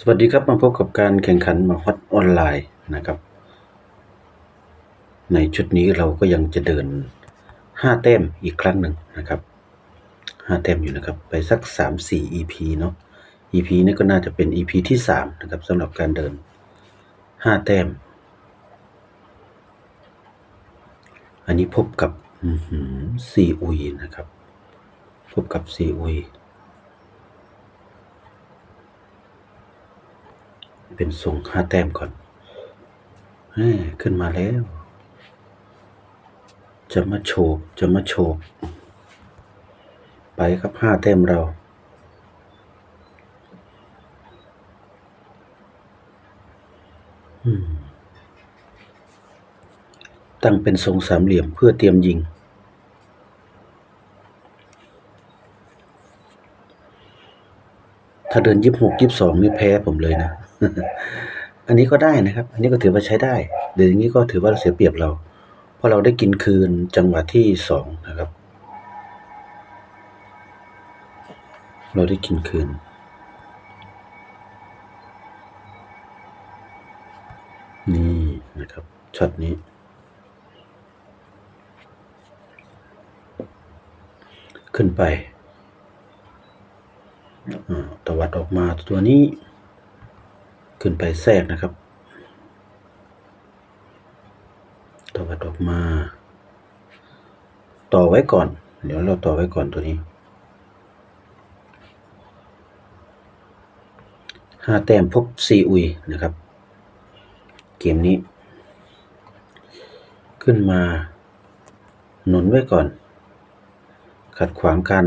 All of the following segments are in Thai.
สวัสดีครับมาพบกับการแข่งขันมาฮอตออนไลน์นะครับ ในชุดนี้เราก็ยังจะเดินห้าแต้มอีกครั้งหนึ่งนะครับห้าแต้มอยู่นะครับ ไปสักสามสี่ EP เนาะ EP นี้ก็น่าจะเป็น EP ที่สามนะครับสำหรับการเดินห้าแต้ม อันนี้พบกับซีอุยนะครับ พบกับซีอุย เป็นทรงห้าแต้มก่อนแหม่ขึ้นมาแล้ว จะมาโฉบจะมาโฉบไปครับห้าแต้มเราตั้งเป็นทรงสามเหลี่ยมเพื่อเตรียมยิง ถ้าเดินยี่สิบหกยี่สิบสองนี่แพ้ผมเลยนะ อันนี้ก็ได้นะครับ อันนี้ก็ถือว่าใช้ได้เดี๋ยวอย่างนี้ก็ถือว่าเราเสียเปรียบเรา เพราะเราได้กินคืนจังหวะที่สองนะครับ เราได้กินคืน นี่นะครับช็อตนี้ ขึ้นไปตวัดออกมาตัวนี้ ขึ้นไปแทรกนะครับตวัดออกมา ต่อไว้ก่อน เดี๋ยวเราต่อไว้ก่อนตัวนี้ห้าแต้มพบซีอุยนะครับ เกมนี้ ขึ้นมา หนุนไว้ก่อน ขัดขวางการ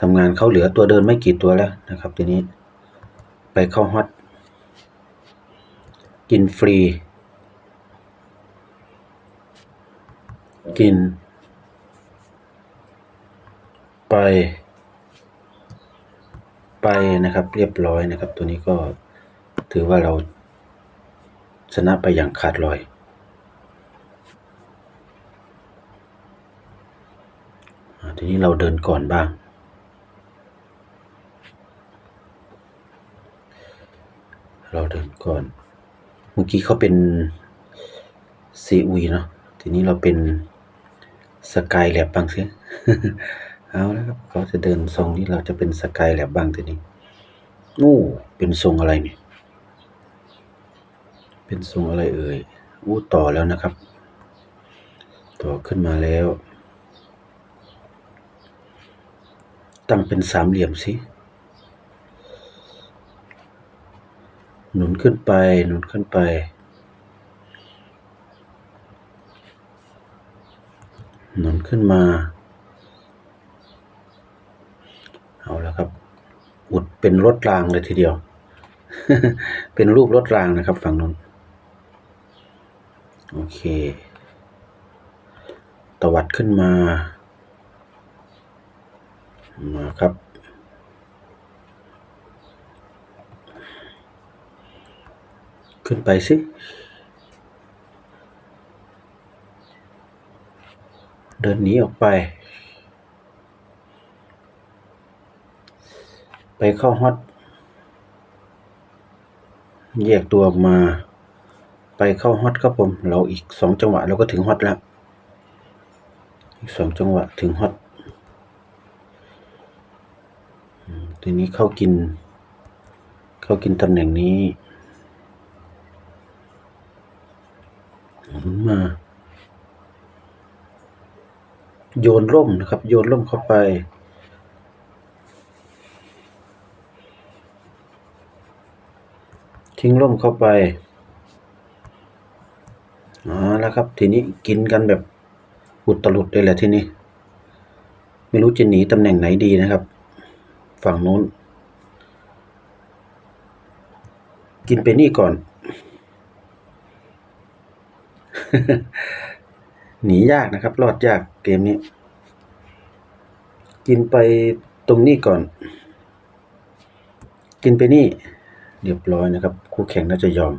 ทำงานเขาเหลือตัวเดินไม่กี่ตัวแล้วนะครับ ทีนี้ ไปเข้าฮอต กินฟรี กิน ไป ไปนะครับ เรียบร้อยนะครับ ตัวนี้ก็ถือว่าเราชนะไปอย่างขาดลอย ทีนี้เราเดินก่อนบ้างเราเดินก่อน เมื่อกี้เขาเป็นซีอุยเนาะ ทีนี้เราเป็นสกายแลบบ้างสิเอาแล้วครับเขาจะเดินทรงนี้เราจะเป็นสกายแลบบ้างทีนี้นู่เป็นทรงอะไรเนี่ย เป็นทรงอะไรเอ่ยอู้ต่อแล้วนะครับ ต่อขึ้นมาแล้ว ตั้งเป็นสามเหลี่ยมสิ หนุนขึ้นไป หนุนขึ้นไป หนุนขึ้นมา เอาแล้วครับ อุดเป็นรถรางเลยทีเดียว เป็นรูปรถรางนะครับ ฝั่งนู้นโอเค ตวัดขึ้นมา มาครับ ขึ้นไปสิ เดินหนีออกไป ไปเข้าฮอต แยกตัวออกมา ไปเข้าฮอตครับผม เราอีกสองจังหวะเราก็ถึงฮอตแล้ว อีกสองจังหวะถึงฮอตทีนี้เข้ากิน เข้ากินตำแหน่งนี้ห มา โยนร่มนะครับ โยนร่มเข้าไป ทิ้งร่มเข้าไปอ๋อแล้วครับ ทีนี้กินกันแบบอุดตลุดเลยแหละทีนี้ ไม่รู้จะหนีตำแหน่งไหนดีนะครับ ฝั่งนู้น กินไปนี่ก่อน หนียากนะครับ รอดยากเกมนี้ กินไปตรงนี้ก่อน กินไปนี่ เรียบร้อยนะครับ คู่แข่งน่าจะยอม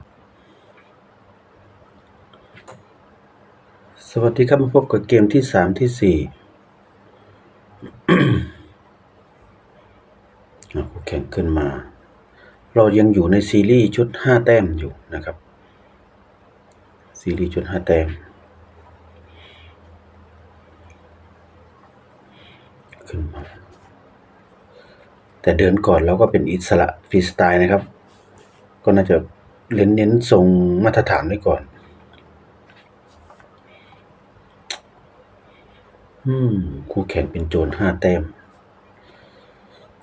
สวัสดีครับมาพบกับเกมที่สามที่สี่คู่แข่งขึ้นมา เรายังอยู่ในซีรีส์ชุดห้าแต้มอยู่นะครับ ซีรีส์ชุดห้าแต้มขึ้นมา แต่เดินก่อนเราก็เป็นอิสระฟรีสไตล์นะครับ ก็น่าจะเน้นเน้นทรงมาตรฐานไว้ก่อน อืม คู่แข่งเป็นโจรห้าแต้ม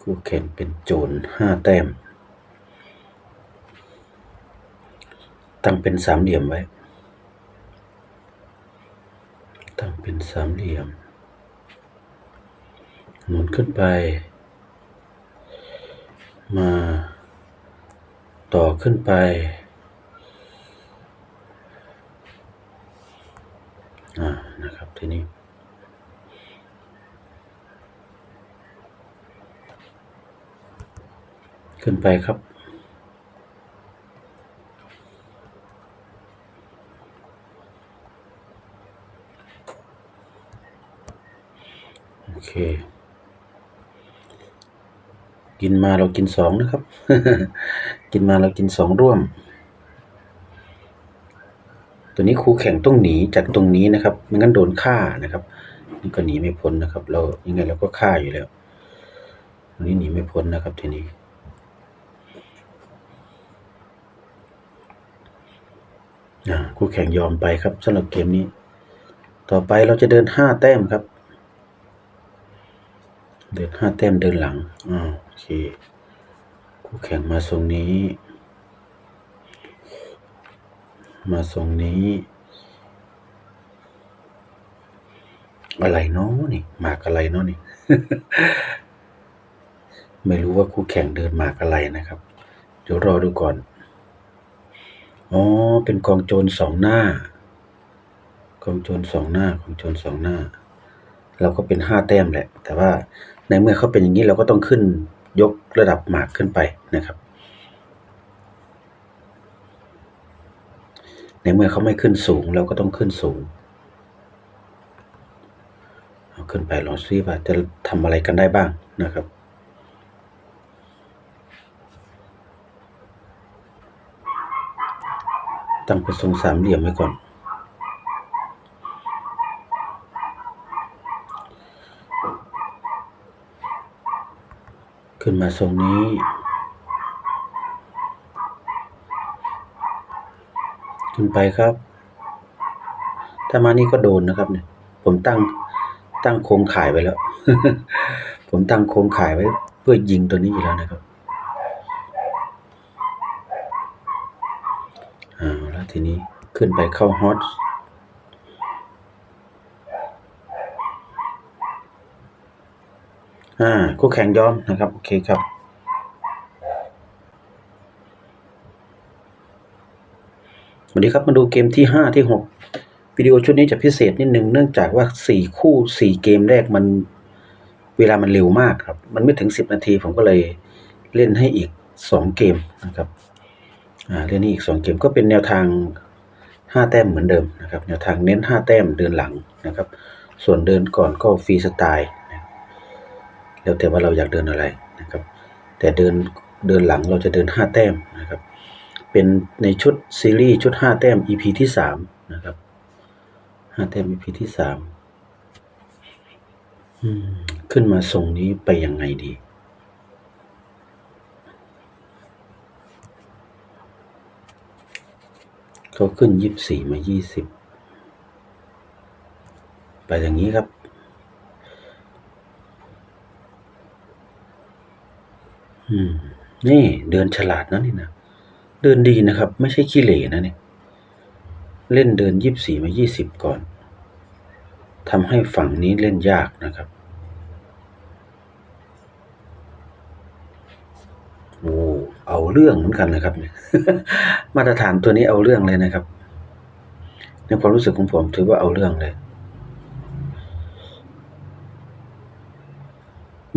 คู่แข่งเป็นโจรห้าแต้ม ตั้งเป็นสามเหลี่ยมไว้ ตั้งเป็นสามเหลี่ยม หมุนขึ้นไป มา ต่อขึ้นไป อ่า นะครับ ทีนี้ขึ้นไปครับ โอเค กินมาเรากินสองนะครับ กินมาเรากินสองร่วม ตัวนี้คู่แข่งต้องหนีจากตรงนี้นะครับไม่งั้นโดนฆ่านะครับนี่ก็หนีไม่พ้นนะครับ เรายังไงเราก็ฆ่าอยู่แล้วอันนี้หนีไม่พ้นนะครับทีนี้คู่แข่งยอมไปครับสำหรับเกมนี้ ต่อไปเราจะเดินห้าแต้มครับ เดินห้าแต้มเดินหลังอ่าโอเค คู่แข่งมาทรงนี้ มาทรงนี้ อะไรเนาะนี่หมากอะไรเนาะนี่ ไม่รู้ว่าคู่แข่งเดินหมากอะไรนะครับ เดี๋ยวรอดูก่อน อ๋อ เป็นกองโจรสองหน้า กองโจรสองหน้า กองโจรสองหน้า เราก็เป็นห้าแต้มแหละ แต่ว่าในเมื่อเขาเป็นอย่างนี้เราก็ต้องขึ้นยกระดับหมากขึ้นไปนะครับ ในเมื่อเขาไม่ขึ้นสูงเราก็ต้องขึ้นสูงเอาขึ้นไปลองซิว่าจะทำอะไรกันได้บ้างนะครับตั้งเป็นทรงสามเหลี่ยมไว้ก่อน ขึ้นมาทรงนี้ ขึ้นไปครับ ถ้ามานี่ก็โดนนะครับเนี่ย ผมตั้งตั้งโครงข่ายไว้แล้ว ผมตั้งโครงข่ายไว้เพื่อยิงตัวนี้อยู่แล้วนะครับเอาแล้วทีนี้ขึ้นไปเข้าฮอต อ่าคู่แข่งยอมนะครับ โอเคครับวันนี้ครับมาดูเกมที่ห้าที่หกวิดีโอชุดนี้จะพิเศษนิดนึงเนื่องจากว่าสี่คู่สี่เกมแรกมันเวลามันเร็วมากครับ มันไม่ถึงสิบนาทีผมก็เลยเล่นให้อีกสองเกมนะครับอ่าเล่นให้อีกสองเกมก็เป็นแนวทางห้าแต้มเหมือนเดิมนะครับ แนวทางเน้นห้าแต้มเดินหลังนะครับ ส่วนเดินก่อนก็ฟรีสไตล์ แล้วแต่ว่าเราอยากเดินอะไรนะครับ แต่เดินเดินหลังเราจะเดินห้าแต้มนะครับ เป็นในชุดซีรีส์ชุดห้าแต้ม EP ที่สามนะครับห้าแต้ม EP ที่สามอืมขึ้นมาส่งนี้ไปยังไงดีเขาขึ้นยี่สี่มายี่สิบไปอย่างนี้ครับ อืม นี่เดินฉลาดนะนี่นะ เดินดีนะครับ ไม่ใช่ขี้เหร่นะเนี่ย เล่นเดินยี่สี่มายี่สิบก่อน ทำให้ฝั่งนี้เล่นยากนะครับ โอ้ เอาเรื่องเหมือนกันนะครับเนี่ย มาตรฐานตัวนี้เอาเรื่องเลยนะครับ ในความรู้สึกของผมถือว่าเอาเรื่องเลย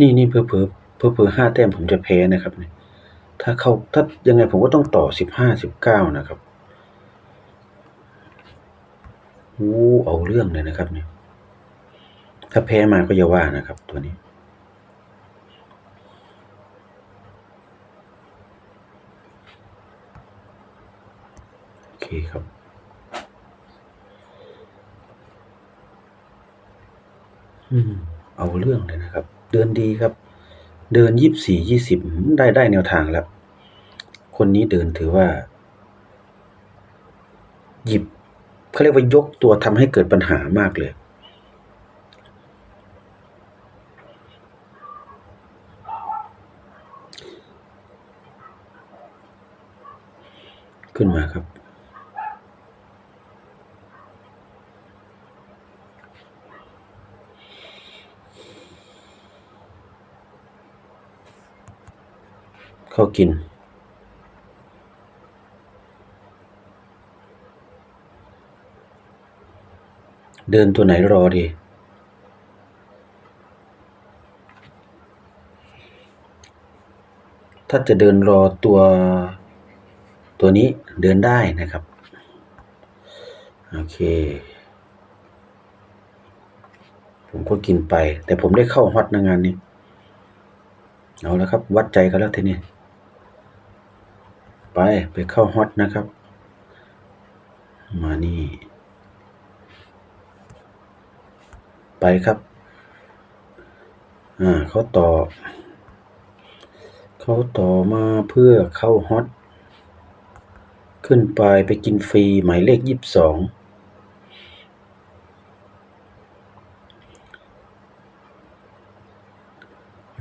นี่นี่เพื่อเพื่อ เพื่อเพื่อห้าแต้มผมจะแพ้นะครับเนี่ยถ้าเข้าถ้ายังไงผมก็ต้องต่อสิบห้าสิบเก้านะครับโอ้เอาเรื่องเลยนะครับเนี่ยถ้าแพ้มาก็อย่าว่านะครับ ตัวนี้โอเคครับอืมเอาเรื่องเลยนะครับ เดินดีครับ เดินยี่สี่ยี่สิบได้ได้แนวทางแล้ว คนนี้เดินถือว่า หยิบเขาเรียกว่ายกตัวทำให้เกิดปัญหามากเลยขึ้นมาครับ เข้ากิน เดินตัวไหนรอดี ถ้าจะเดินรอตัวตัวนี้เดินได้นะครับ โอเค ผมก็กินไป แต่ผมได้เข้าฮอตในงานนี้ เอาแล้วครับ วัดใจกันแล้วทีนี้ ไปไปเข้าฮอตนะครับ มานี่ ไปครับ อ่าเขาต่อ เขาต่อมาเพื่อเข้าฮอต ขึ้นไปไปกินฟรี หมายเลขยี่สิบสอง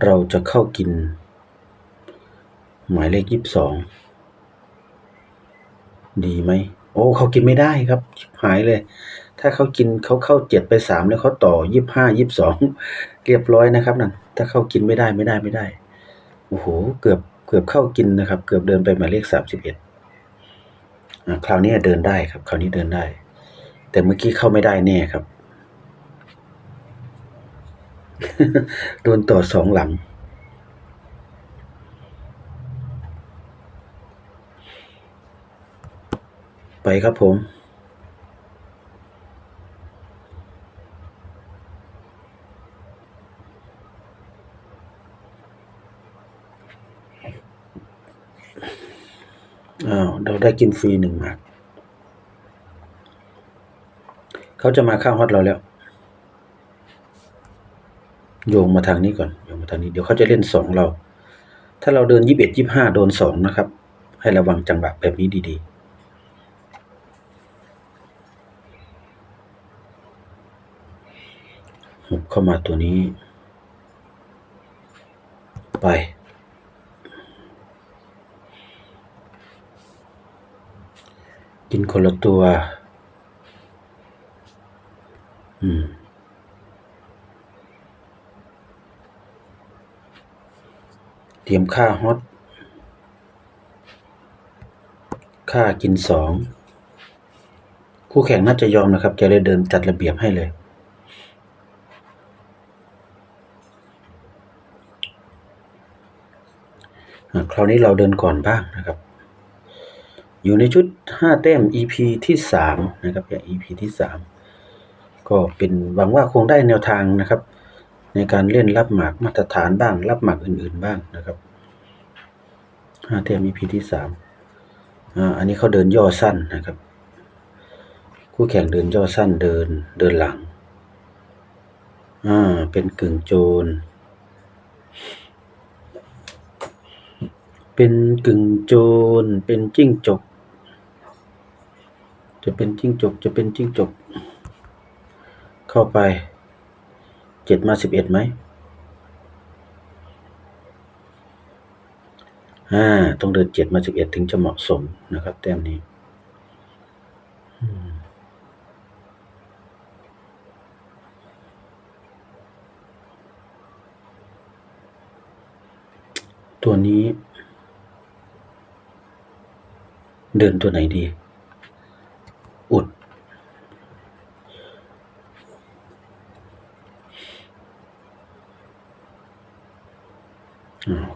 เราจะเข้ากิน หมายเลขยี่สิบสอง ดีไหม โอ้เขากินไม่ได้ครับชิบหายเลย ถ้าเขากินเขาเข้าเจ็ดไปสามแล้วเขาต่อยี่ห้ายี่สองเรียบร้อยนะครับนั่นถ้าเขากินไม่ได้ไม่ได้ไม่ได้โอ้โหเกือบเกือบเข้ากินนะครับ เกือบเดินไปหมายเลขสามสิบเอ็ดคราวนี้เดินได้ครับ คราวนี้เดินได้ แต่เมื่อกี้เข้าไม่ได้แน่ครับ โดนต่อสองหลัง ไปครับผมอ้าวเราได้กินฟรีหนึ่งหมากเขาจะมาข้าฮอตเราแล้ว โยงมาทางนี้ก่อนโยงมาทางนี้เดี๋ยวเขาจะเล่นสองเรา ถ้าเราเดินยี่สิบเอ็ดยี่ห้าโดนสองนะครับ ให้ระวังจังหวะแบบนี้ดีๆหุบ เข้ามาตัวนี้ ไป กินคนละตัว อืมเตรียมค่าฮอต ค่ากินสอง คู่แข่งน่าจะยอมนะครับ จะเลยเดินจัดระเบียบให้เลย อะ คราวนี้เราเดินก่อนบ้างนะครับ อยู่ในชุดห้าแต้ม EP ที่สามนะครับอย่าง EP ที่สามก็เป็นหวังว่าคงได้แนวทางนะครับ ในการเล่นรับหมากมาตรฐานบ้าง รับหมากอื่นๆบ้างนะครับห้าแต้ม EP ที่สามอ่าอันนี้เขาเดินย่อสั้นนะครับ คู่แข่งเดินย่อสั้นเดินเดินหลังอ่าเป็นกึ่งโจร เป็นกึ่งโจร เป็นจิ้งจก จะเป็นจิ้งจก จะเป็นจิ้งจก เข้าไป เจ็ดมาสิบเอ็ดไหมอ่า ต้องเดินเจ็ดมาสิบเอ็ดถึงจะเหมาะสมนะครับ แต้มนี้ตัวนี้ เดินตัวไหนดี อุด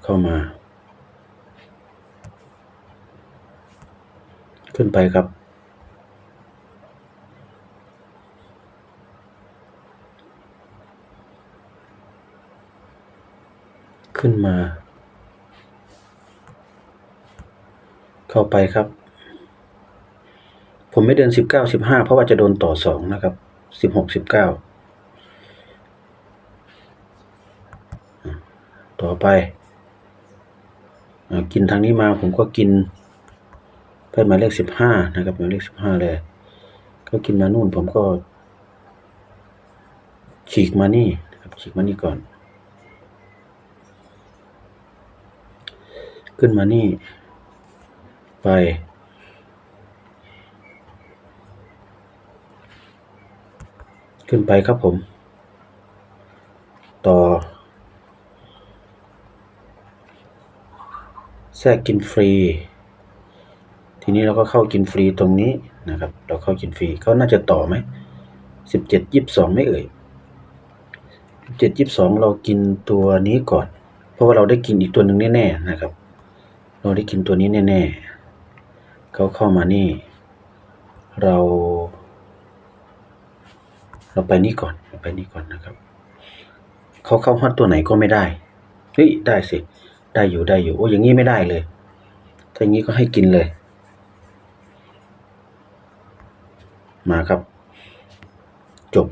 เข้ามา ขึ้นไปครับ ขึ้นมา เข้าไปครับ ผมไม่เดินสิบเก้าสิบห้าเพราะว่าจะโดนต่อสองนะครับสิบหกสิบเก้าต่อไปอกินทางนี้มาผมก็กินเพิ่มหมายเลขสิบห้านะครับหมายเลขสิบห้าเลย ก็กินมานู่นผมก็ ฉีกมานี่นะครับฉีกมานี่ก่อน ขึ้นมานี่ ไป ขึ้นไปครับผม ต่อ แทรกกินฟรี ทีนี้เราก็เข้ากินฟรีตรงนี้นะครับ เราเข้ากินฟรีเขาน่าจะต่อไหมสิบเจ็ดยี่สิบสองไม่เอ่ยสิบเจ็ดยี่สิบสองเรากินตัวนี้ก่อน เพราะว่าเราได้กินอีกตัวหนึ่งแน่ๆนะครับ เราได้กินตัวนี้แน่ๆเขาเข้ามานี่ เรา เราไปนี่ก่อนเราไปนี่ก่อนนะครับเขาเข้าฮอตตัวไหนก็ไม่ได้เฮ้ยได้สิได้อยู่ได้อยู่โอ้อย่างนี้ไม่ได้เลย ถ้าอย่างนี้ก็ให้กินเลย มาครับ จบ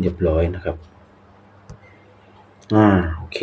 เรียบร้อยนะครับ อ่าโอเค